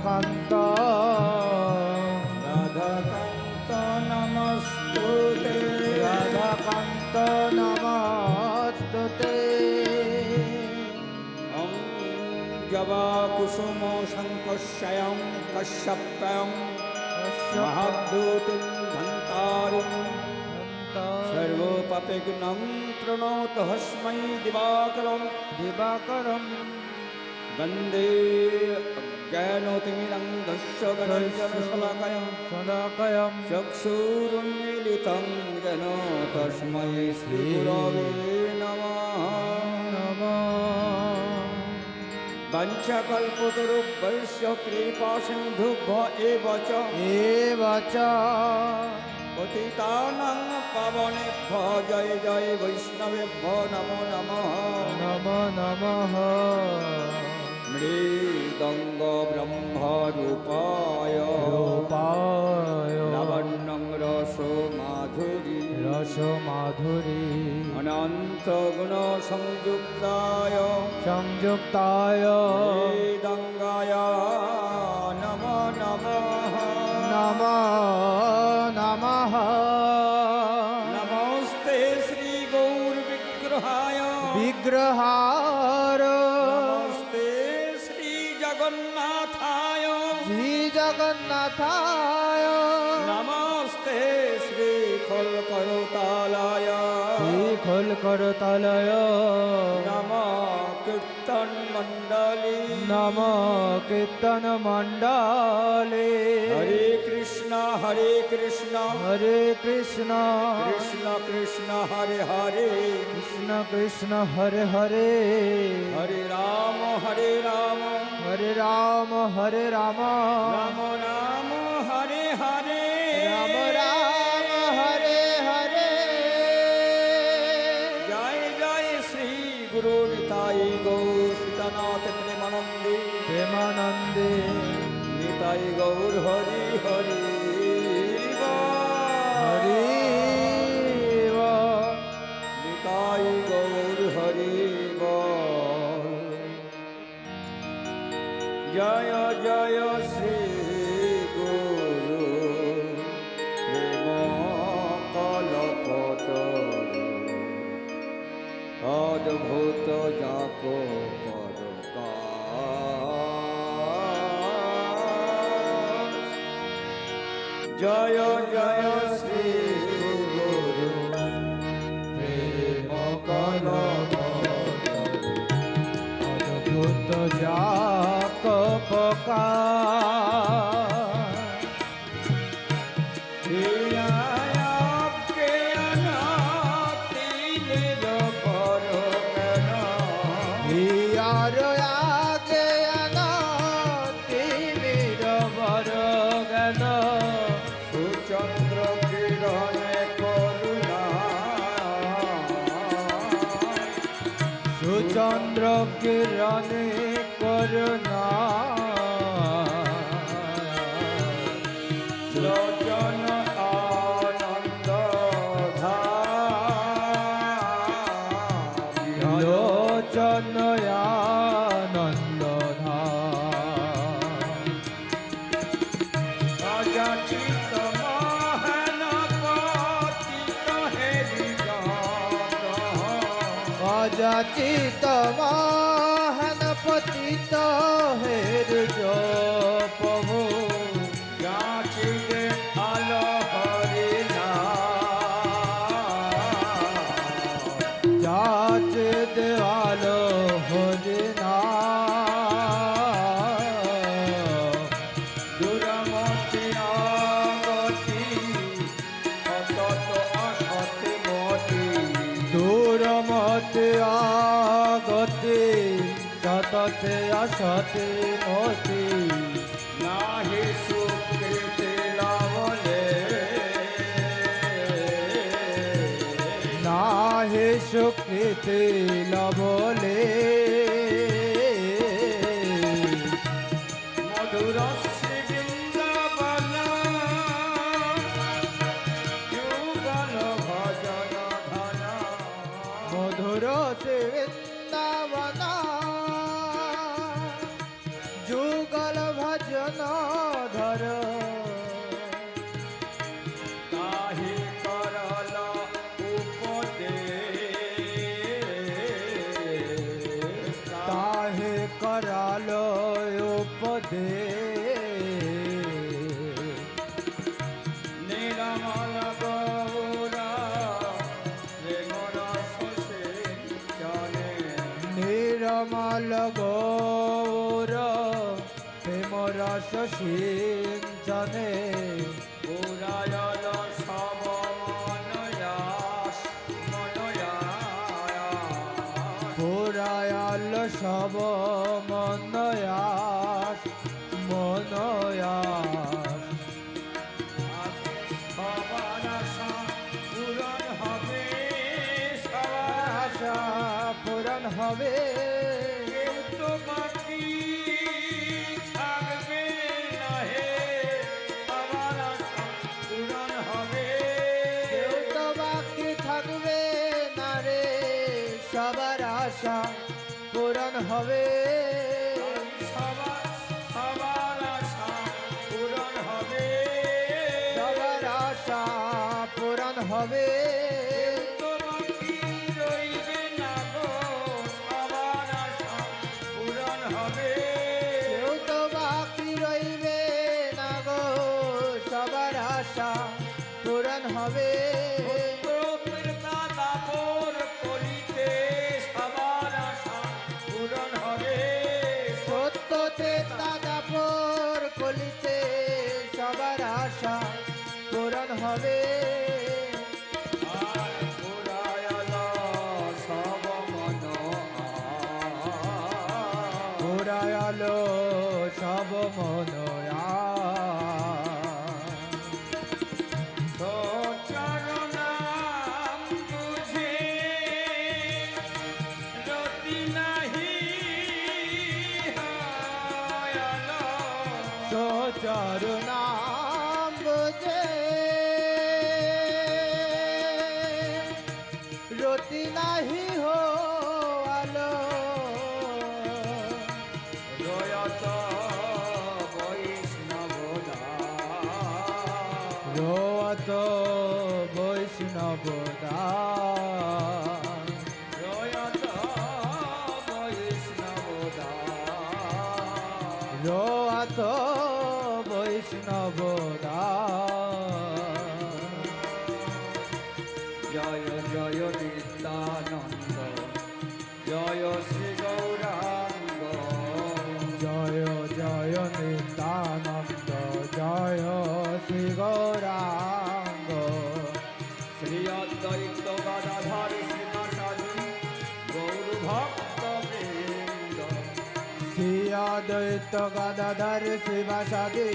রাধাকান্ত রাধাকান্ত নমস্তুতে রাধাকান্ত নমস্তুতে ॐ जवा कुसुम शङ्कस्यं कश्यप्यं महाद्यूतिं धन्तारिं सर्वोपविघ्नं प्रणोतु हस्मै दिवाकरं দিবাকরম वन्दे জ্ঞানতিমিরং দস্য গণঞ্জন শলাকয়ং শলাকয়ং চক্ষুরুন্মিলিতং যেন তস্মৈ শ্রীগুরবে নমঃ বঞ্চকল্পতরুভ্যশ্চ কৃপাসিন্ধুভ্য এব চ এব চ পতিতানাং পাবনেভ্য জয় জয় বৈষ্ণবেভ্য নমো নমঃ নমো নমঃ वेदङ्ग ब्रह्मरूपाय रूपाय लावण्यं रसो माधुरी रसो माधुरी अनन्तगुणसंयुक्ताय संयुक्ताय वेदङ्गाय नमो नमः नमो नमः नमस्ते श्रीगौर्विग्रहाय विग्रहाय করতলয় নম কীর্তন মণ্ডলী নম কীর্তন মণ্ডলী হরে কৃষ্ণ হরে কৃষ্ণ। হরে কৃষ্ণ। কৃষ্ণ কৃষ্ণ হরে হরে। কৃষ্ণ কৃষ্ণ হরে হরে। হরে রাম হরে রাম। হরে রাম হরে রাম। রাম রাম জয় গৌর হরি হরি সুচন্দ্র কিরণে করুণা সুকৃতি লবলে দে নীলমল গৌরা প্রেমর চলে নীলমল গৌর প্রেমর শশী সব মনয়াস মনয়াস। সবার আশা পূরণ হবে সবার আশা পূরণ হবে। আশা পূরণ হবে। মন ভক্ত বৈষ্ণব দা রয়ত বৈষ্ণব দা রয়ত বৈষ্ণব দা জয় জয় নিত্যানন্দ। জয় শ্রী গৌরাঙ্গ। জয় জয় নিত্যানন্দ। জয় শ্রী গৌর অদ্বৈত গদাধর শিবাসাদী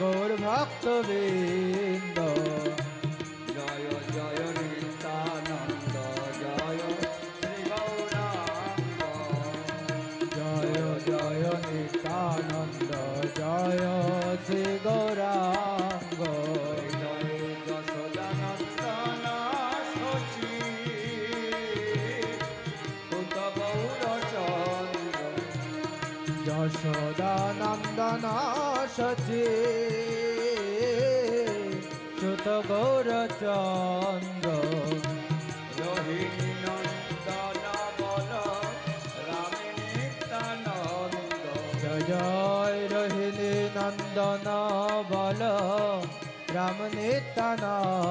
গৌর ভক্তবৃন্দ। যশোদানন্দন সচে সুত গৌরচন্দ্র রোহিণী নন্দন বল রামিনিতানন্দ জয় রোহিণী নন্দন বল রামনিতানন্দ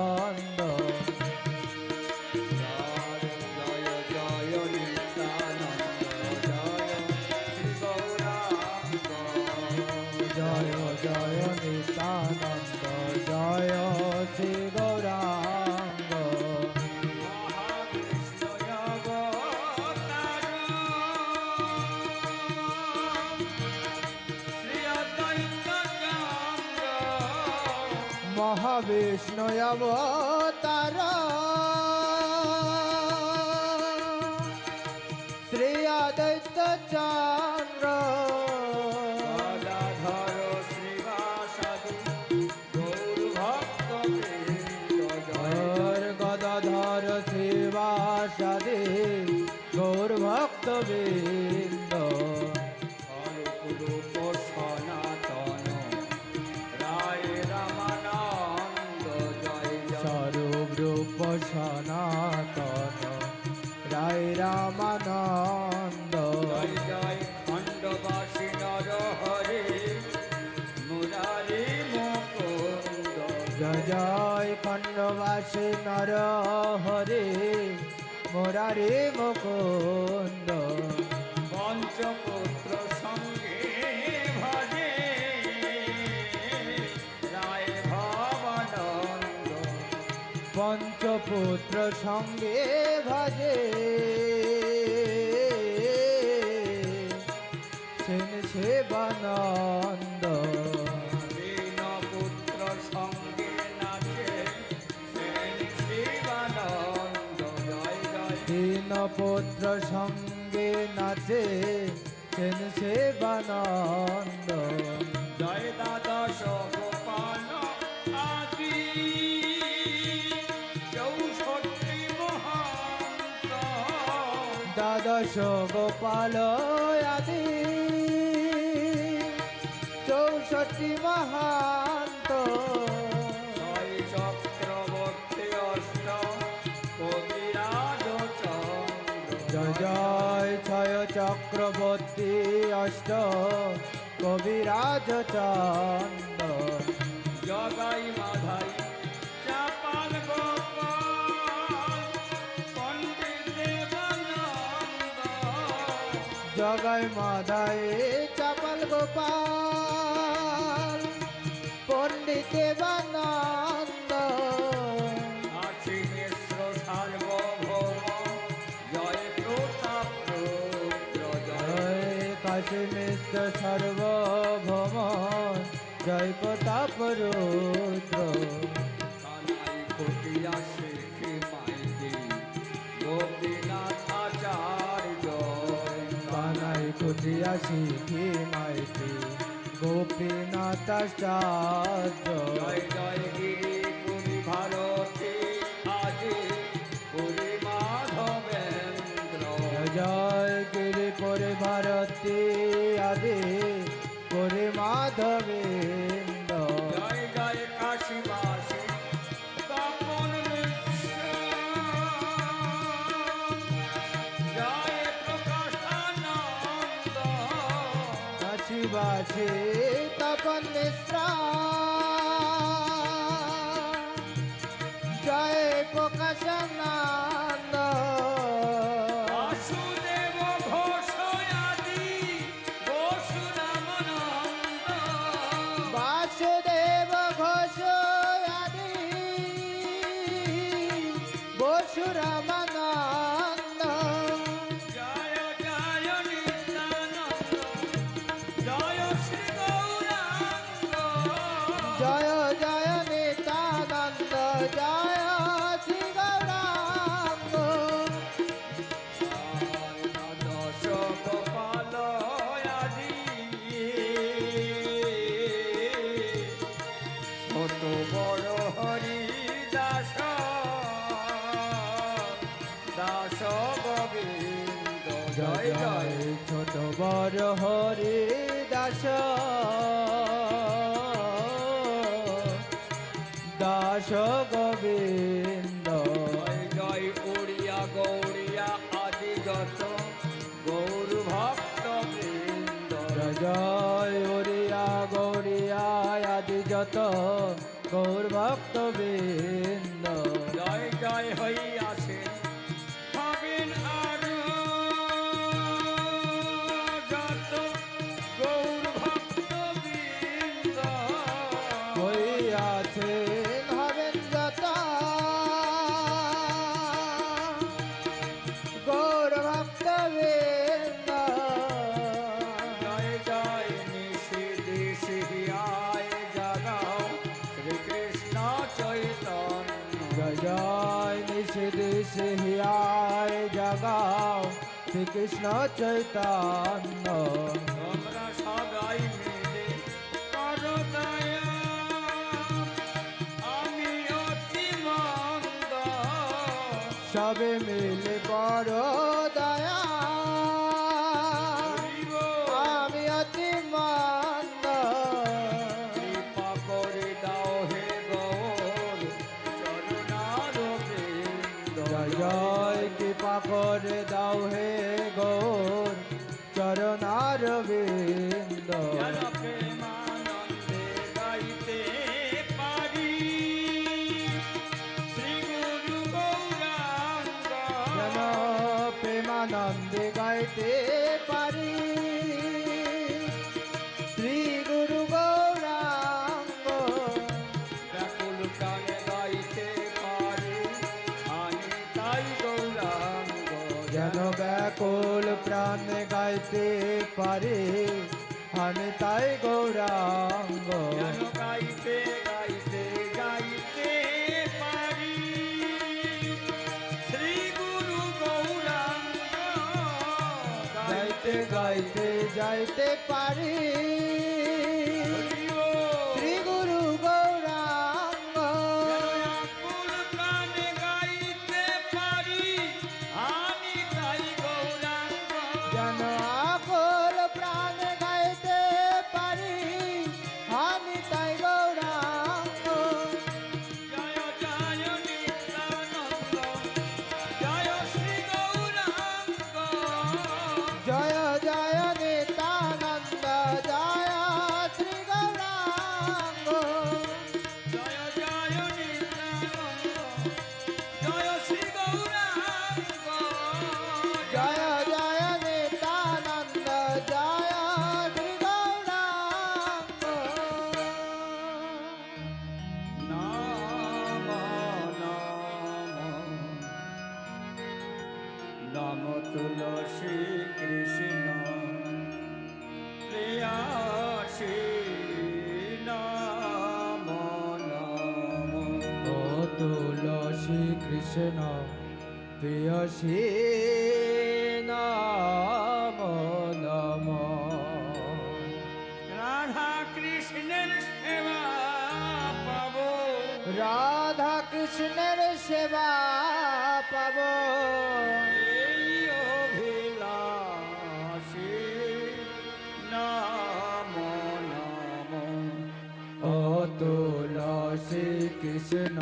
বিষ্ণয়াবা খণ্ডবাসী নর হরে মোরারে মুকুন্দ। পঞ্চপুত্র সঙ্গে ভজে রায় ভবানন্দ। পঞ্চপুত্র সঙ্গে ভজে সেন সেবানন্দ। পুত্র সঙ্গে নাচে সেন বানন্দ জয় দাদা গোপাল আদি চৌষট্টি মহান্ত। দ্বাদশ গোপাল চক্রবর্তী অষ্ট কবিরাজ চন্দ জগাই মাধাই জয় প্রতাপ রুদ্র। কানাই কুটিয়া শেখে মাইকে গোপীনাথ আচার্য কানাই কুটিয়া শিখি মাইতি গোপীনাথ আচার্য। জয় জয় গিরি পুরী ভারতী আজি। পুরী মাধবেন্দ্র। জয় গিরি পরে ভারতী আদি পরে মাধবেন্দ্র কাশীবাসী তপন হরি দাস। দাস গোবিন্দ। জয় জয় উড়িয়া গৌরিয়া আদি যত গৌর ভক্ত বৃন্দ। জয় ওরিয়া গৌরিয়া আদি যত গৌর ভক্ত বৃন্দ। জয় জয় হইয়াছে শ্রীকৃষ্ণ চৈতন্য। তোমরা সবাই মিলে করো দয়া আমি অতি মন্দ। সবে মিলে বড় গাইতে পারে। আমি তাই গৌরাঙ্গ। যেন গাইতে গাইতে গাইতে গাইতে গাইতে যাইতে পারি। রাধা কৃষ্ণের সেবা পাব। অভিলাষী নাম নাম অতুলসী কৃষ্ণ